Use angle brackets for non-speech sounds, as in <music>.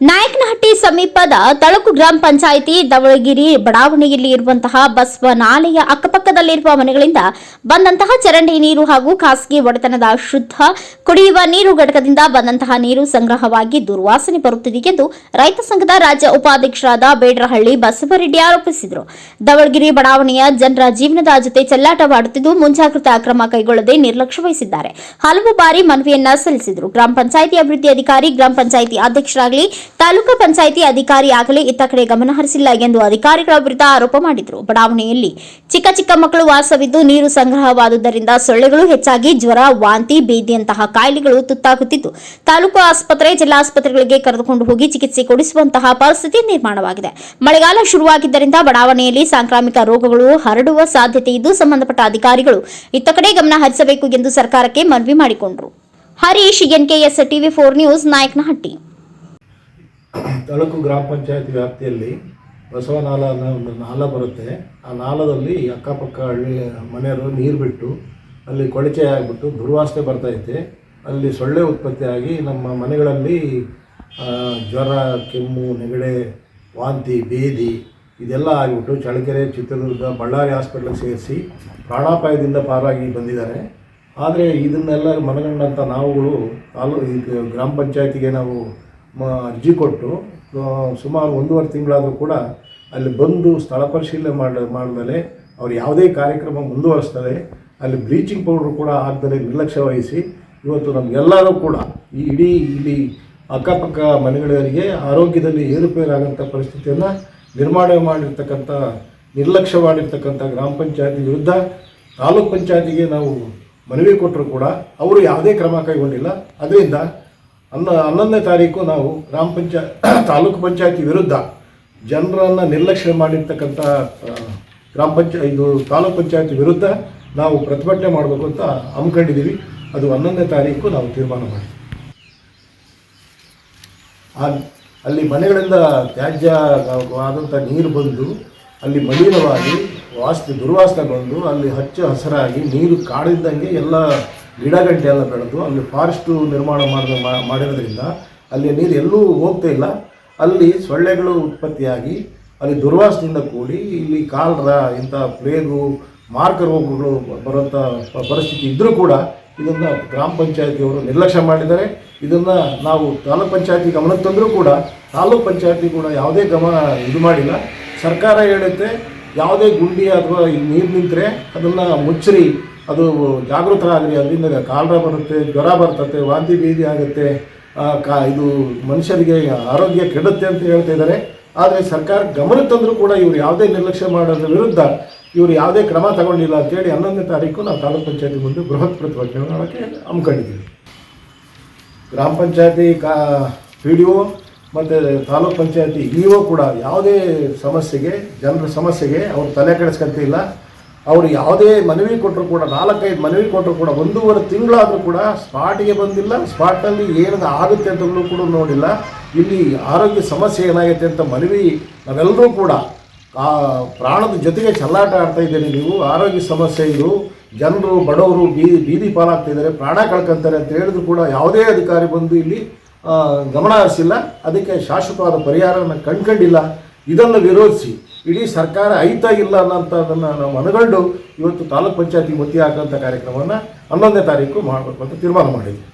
ನಾಯಕನಹಟ್ಟಿ ಸಮೀಪದ ತಳಕು ಗ್ರಾಮ ಪಂಚಾಯಿತಿ ದವಳಗಿರಿ ಬಡಾವಣೆಯಲ್ಲಿ ಇರುವಂತಹ ಬಸವ ನಾಲೆಯ ಅಕ್ಕಪಕ್ಕದಲ್ಲಿರುವ ಮನೆಗಳಿಂದ ಬಂದಂತಹ ಚರಂಡಿ ನೀರು ಹಾಗೂ ಖಾಸಗಿ ಒಡೆತನದ ಶುದ್ಧ ಕುಡಿಯುವ ನೀರು ಘಟಕದಿಂದ ಬಂದಂತಹ ನೀರು ಸಂಗ್ರಹವಾಗಿ ದುರ್ವಾಸನೆ ಬರುತ್ತಿದೆ ಎಂದು ರೈತ ಸಂಘದ ರಾಜ್ಯ ಉಪಾಧ್ಯಕ್ಷರಾದ ಬೇಡ್ರಹಳ್ಳಿ ಬಸವರೆಡ್ಡಿ ಆರೋಪಿಸಿದರು. ದವಳಗಿರಿ ಬಡಾವಣೆಯ ಜನರ ಜೀವನದ ಜೊತೆ ಚೆಲ್ಲಾಟವಾಡುತ್ತಿದ್ದು ಮುಂಜಾಗ್ರತಾ ಕ್ರಮ ಕೈಗೊಳ್ಳದೆ ನಿರ್ಲಕ್ಷ್ಯ ವಹಿಸಿದ್ದಾರೆ. ಹಲವು ಬಾರಿ ಮನವಿಯನ್ನ ಸಲ್ಲಿಸಿದರು. ಗ್ರಾಮ ಪಂಚಾಯಿತಿ ಅಭಿವೃದ್ಧಿ ಅಧಿಕಾರಿ, ಗ್ರಾಮ ಪಂಚಾಯಿತಿ ಅಧ್ಯಕ್ಷರಾಗಲಿ ತಾಲೂಕು ಪಂಚಾಯಿತಿ ಅಧಿಕಾರಿಯಾಗಲೇ ಇತ್ತ ಕಡೆ ಗಮನಹರಿಸಿಲ್ಲ ಎಂದು ಅಧಿಕಾರಿಗಳ ವಿರುದ್ಧ ಆರೋಪ ಮಾಡಿದರು. ಬಡಾವಣೆಯಲ್ಲಿ ಚಿಕ್ಕ ಚಿಕ್ಕ ಮಕ್ಕಳು ವಾಸವಿದ್ದು ನೀರು ಸಂಗ್ರಹವಾದುದರಿಂದ ಸೊಳ್ಳೆಗಳು ಹೆಚ್ಚಾಗಿ ಜ್ವರ, ವಾಂತಿ ಬೇದಿಯಂತಹ ಕಾಯಿಲೆಗಳು ತುತ್ತಾಗುತ್ತಿದ್ದು, ತಾಲೂಕು ಆಸ್ಪತ್ರೆ, ಜಿಲ್ಲಾಸ್ಪತ್ರೆಗಳಿಗೆ ಕರೆದುಕೊಂಡು ಹೋಗಿ ಚಿಕಿತ್ಸೆ ಕೊಡಿಸುವಂತಹ ಪರಿಸ್ಥಿತಿ ನಿರ್ಮಾಣವಾಗಿದೆ. ಮಳೆಗಾಲ ಶುರುವಾಗಿದ್ದರಿಂದ ಬಡಾವಣೆಯಲ್ಲಿ ಸಾಂಕ್ರಾಮಿಕ ರೋಗಗಳು ಹರಡುವ ಸಾಧ್ಯತೆ ಇದ್ದು ಸಂಬಂಧಪಟ್ಟ ಅಧಿಕಾರಿಗಳು ಇತ್ತ ಕಡೆ ಗಮನ ಹರಿಸಬೇಕು ಎಂದು ಸರ್ಕಾರಕ್ಕೆ ಮನವಿ ಮಾಡಿಕೊಂಡರು. Harish, NKS TV four news, Nayakanahatti. Talaku ಗ್ರಾಮ ಪಂಚಾಯತ್ ವ್ಯಾಪ್ತಿಯಲ್ಲಿ ಬಸವ ನಾಲ ಅನ್ನೋ ಒಂದು ನಾಲ ಬರುತ್ತೆ. ಆ ನಾಲದಲ್ಲಿ ಅಕ್ಕಪಕ್ಕ ಹಳ್ಳಿ ಮನೆಯವರು ನೀರು ಬಿಟ್ಟು ಅಲ್ಲಿ ಕೊಳಚೆ ಆಗಿಬಿಟ್ಟು ದುರ್ವಾಸನೆ ಬರ್ತೈತೆ ಅಲ್ಲಿ ಸೊಳ್ಳೆ ಉತ್ಪತ್ತಿಯಾಗಿ ನಮ್ಮ ಮನೆಗಳಲ್ಲಿ ಜ್ವರ, ಕೆಮ್ಮು, ನೆಗಡೆ, ವಾಂತಿ, ಬೇದಿ ಇದೆಲ್ಲ ಆಗಿಬಿಟ್ಟು ಚಳ್ಳಕೆರೆ, ಚಿತ್ರದುರ್ಗ, ಬಳ್ಳಾರಿ ಹಾಸ್ಪಿಟ್ಲಿಗೆ ಸೇರಿಸಿ ಪ್ರಾಣಾಪಾಯದಿಂದ ಪಾರಾಗಿ ಬಂದಿದ್ದಾರೆ. ಆದರೆ ಇದನ್ನೆಲ್ಲ ಮನಗಂಡಂಥ ನಾವುಗಳು ತಾಲೂ ಗ್ರಾಮ ಪಂಚಾಯತಿಗೆ ನಾವು ಅರ್ಜಿ ಕೊಟ್ಟು ಸುಮಾರು ಒಂದೂವರೆ ತಿಂಗಳಾದರೂ ಕೂಡ ಅಲ್ಲಿ ಬಂದು ಸ್ಥಳ ಪರಿಶೀಲನೆ ಮಾಡ ಮಾಡಿದರೆ ಅವ್ರು ಯಾವುದೇ ಕಾರ್ಯಕ್ರಮ ಮುಂದುವರಿಸ್ತಾರೆ, ಅಲ್ಲಿ ಬ್ಲೀಚಿಂಗ್ ಪೌಡ್ರ್ ಕೂಡ ಹಾಕ್ದರೆ ನಿರ್ಲಕ್ಷ್ಯ ವಹಿಸಿ, ಇವತ್ತು ನಮಗೆಲ್ಲರೂ ಕೂಡ ಈ ಇಡೀ ಇಲ್ಲಿ ಅಕ್ಕಪಕ್ಕ ಮನೆಗಳಿಗೆ ಆರೋಗ್ಯದಲ್ಲಿ ಏರುಪೇರಾಗಂಥ ಪರಿಸ್ಥಿತಿಯನ್ನು ನಿರ್ಮಾಣ ಮಾಡಿರ್ತಕ್ಕಂಥ, ನಿರ್ಲಕ್ಷ್ಯ ಮಾಡಿರ್ತಕ್ಕಂಥ ಗ್ರಾಮ ಪಂಚಾಯತಿ ವಿರುದ್ಧ ತಾಲೂಕ್ ಪಂಚಾಯತಿಗೆ ನಾವು ಮನವಿ ಕೊಟ್ಟರು ಕೂಡ, ಅವರು ಯಾವುದೇ ಕ್ರಮ ಕೈಗೊಂಡಿಲ್ಲ. ಅದರಿಂದ ಹನ್ನ ಹನ್ನೊಂದನೇ ತಾರೀಕು ನಾವು ಗ್ರಾಮ ಪಂಚಾಯತ್ <coughs> ತಾಲೂಕು ಪಂಚಾಯತಿ ವಿರುದ್ಧ ಜನರನ್ನು ನಿರ್ಲಕ್ಷ್ಯ ಮಾಡಿರ್ತಕ್ಕಂಥ ಗ್ರಾಮ ಪಂಚಾಯ ಇದು ತಾಲೂಕು ಪಂಚಾಯತಿ ವಿರುದ್ಧ ನಾವು ಪ್ರತಿಭಟನೆ ಮಾಡಬೇಕು ಅಂತ ಹಮ್ಮಿಕೊಂಡಿದ್ದೀವಿ. ಅದು ಹನ್ನೊಂದನೇ ತಾರೀಕು ನಾವು ತೀರ್ಮಾನ ಮಾಡಿದ್ವಿ. ಅಲ್ಲಿ ಮನೆಗಳಿಂದ ತ್ಯಾಜ್ಯವಾದಂಥ ನೀರು ಬಂದು ಅಲ್ಲಿ ಮಲಿನವಾಗಿ ವಾಸ್ತು ಬಂದು ಅಲ್ಲಿ ಹಚ್ಚ ಹಸಿರಾಗಿ ನೀರು ಕಾಡಿದ್ದಂಗೆ ಎಲ್ಲ ಗಿಡಗಂಟೆ ಎಲ್ಲ ಬೆಳೆದು ಅಲ್ಲಿ ಫಾರೆಸ್ಟು ನಿರ್ಮಾಣ ಮಾಡಿದ ಮಾಡಿರೋದ್ರಿಂದ ಅಲ್ಲಿ ನೀರು ಎಲ್ಲೂ ಹೋಗ್ತಾ ಇಲ್ಲ. ಅಲ್ಲಿ ಸೊಳ್ಳೆಗಳು ಉತ್ಪತ್ತಿಯಾಗಿ ಅಲ್ಲಿ ದುರ್ವಾಸದಿಂದ ಕೂಡಿ ಇಲ್ಲಿ ಕಾಲ್ರ ಇಂಥ ಪ್ಲೇಗು ಮಾರ್ಕ ರೋಗಗಳು ಬರುವಂಥ ಪರಿಸ್ಥಿತಿ ಇದ್ದರೂ ಕೂಡ ಇದನ್ನು ಗ್ರಾಮ ಪಂಚಾಯತಿಯವರು ನಿರ್ಲಕ್ಷ್ಯ ಮಾಡಿದ್ದಾರೆ. ಇದನ್ನು ನಾವು ತಾಲೂಕ್ ಪಂಚಾಯತಿ ಗಮನಕ್ಕೆ ತಂದರೂ ಕೂಡ ತಾಲೂಕ್ ಪಂಚಾಯತಿ ಕೂಡ ಯಾವುದೇ ಗಮನ ಇದು ಮಾಡಿಲ್ಲ. ಸರ್ಕಾರ ಹೇಳುತ್ತೆ ಯಾವುದೇ ಗುಂಡಿ ಅಥವಾ ನೀರು ನಿಂತರೆ ಅದನ್ನು ಮುಚ್ಚರಿ. ಅದು ಜಾಗೃತರಾಗಲಿ ಅದರಿಂದ ಕಾಲರ ಬರುತ್ತೆ, ಜ್ವರ ಬರ್ತತೆ, ವಾಂತಿ ಬೀದಿ ಆಗುತ್ತೆ. ಕಾ, ಇದು ಮನುಷ್ಯರಿಗೆ ಆರೋಗ್ಯ ಕೆಡುತ್ತೆ ಅಂತ ಹೇಳ್ತಾ ಇದ್ದಾರೆ ಆದರೆ ಸರ್ಕಾರ ಗಮನ ತಂದರೂ ಕೂಡ ಇವರು ಯಾವುದೇ ನಿರ್ಲಕ್ಷ್ಯ ಮಾಡೋದ್ರ ವಿರುದ್ಧ ಇವರು ಯಾವುದೇ ಕ್ರಮ ತಗೊಂಡಿಲ್ಲ ಅಂತೇಳಿ ಹನ್ನೊಂದನೇ ತಾರೀಕು ನಾವು ತಾಲೂಕು ಪಂಚಾಯತಿ ಮುಂದೆ ಬೃಹತ್ ಪ್ರತಿಭಟನೆ ಮಾಡೋಕ್ಕೆ ಹಮ್ಮಿಕೊಂಡಿದ್ದೀವಿ. ಗ್ರಾಮ ಪಂಚಾಯತಿ ಕಾ ಪಿ ಡಿ ಒ ಮತ್ತು ತಾಲೂಕ್ ಪಂಚಾಯತಿ ಇ ಒ ಕೂಡ ಯಾವುದೇ ಸಮಸ್ಯೆಗೆ, ಜನರ ಸಮಸ್ಯೆಗೆ ಅವರು ತಲೆ ಕೆಡಿಸ್ಕೊಂತಿಲ್ಲ ಅವರು ಯಾವುದೇ ಮನವಿ ಕೊಟ್ಟರು ಕೂಡ, ನಾಲ್ಕೈದು ಮನವಿ ಕೊಟ್ಟರು ಕೂಡ, ಒಂದೂವರೆ ತಿಂಗಳಾದರೂ ಕೂಡ ಸ್ಪಾಟಿಗೆ ಬಂದಿಲ್ಲ. ಸ್ಪಾಟಲ್ಲಿ ಏನದು ಆಗುತ್ತೆ ಅಂತಲೂ ಕೂಡ ನೋಡಿಲ್ಲ. ಇಲ್ಲಿ ಆರೋಗ್ಯ ಸಮಸ್ಯೆ ಏನಾಗುತ್ತೆ ಅಂತ ಮನವಿ ನಾವೆಲ್ಲರೂ ಕೂಡ ಆ ಪ್ರಾಣದ ಜೊತೆಗೆ ಚಲ್ಲಾಟ ಆಡ್ತಾ ಇದ್ದೀರಿ ನೀವು. ಆರೋಗ್ಯ ಸಮಸ್ಯೆ ಇದು. ಜನರು, ಬಡವರು ಬೀದಿ ಬೀದಿ ಪಾಲಾಗ್ತಿದ್ದಾರೆ ಪ್ರಾಣ ಕಳ್ಕೊಂತಾರೆ ಅಂತ ಹೇಳಿದ್ರು ಕೂಡ ಯಾವುದೇ ಅಧಿಕಾರಿ ಬಂದು ಇಲ್ಲಿ ಗಮನ ಹರಿಸಿಲ್ಲ. ಅದಕ್ಕೆ ಶಾಶ್ವತವಾದ ಪರಿಹಾರವನ್ನು ಕಂಡುಕೊಂಡಿಲ್ಲ ಇದನ್ನು ವಿರೋಧಿಸಿ ಇಡೀ ಸರ್ಕಾರ ಐತಾ ಇಲ್ಲ ಅನ್ನೋಂಥದ್ದನ್ನು ನಾವು ಮನಗಂಡು ಇವತ್ತು ತಾಲೂಕ್ ಪಂಚಾಯತಿ ಮುತ್ತಿ ಹಾಕೋಂಥ ಕಾರ್ಯಕ್ರಮವನ್ನು ಹನ್ನೊಂದನೇ ತಾರೀಕು ಮಾಡಬೇಕು ಅಂತ ತೀರ್ಮಾನ ಮಾಡಿದ್ವಿ.